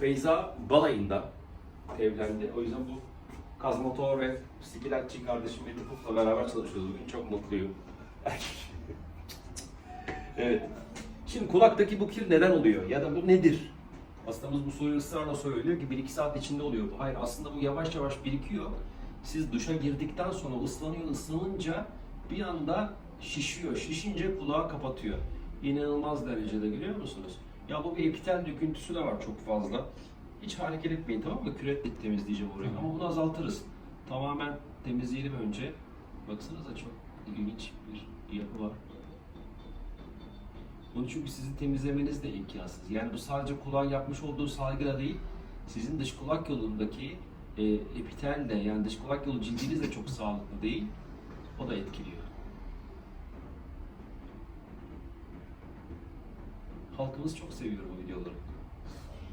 Feyza balayında evlendi. O yüzden bu kazmotor ve bisikletçi kardeşim Puf'la beraber çalışıyoruz bugün. Çok mutluyum. evet. Şimdi kulaktaki bu kir neden oluyor? Ya da bu nedir? Hastamız bu soruyu ısrarla söylüyor ki 1-2 saat içinde oluyor bu. Hayır aslında bu yavaş yavaş birikiyor. Siz duşa girdikten sonra ıslanıyor, ıslanınca bir anda şişiyor. Şişince kulağı kapatıyor. İnanılmaz derecede görüyor musunuz? Ya bu bir epitel döküntüsü de var çok fazla. Hiç hareket etmeyin tamam mı? Küretle temizleyeceğim orayı ama bunu azaltırız. Tamamen temizleyelim önce. Baksanıza çok ilginç bir yapı var. Bunu çünkü sizin temizlemeniz de imkansız. Yani bu sadece kulağın yapmış olduğu salgıda değil, sizin dış kulak yolundaki e, epitel de yani dış kulak yolu cildiniz de çok sağlıklı değil. O da etkiliyor. Halkımız çok seviyor bu videoları.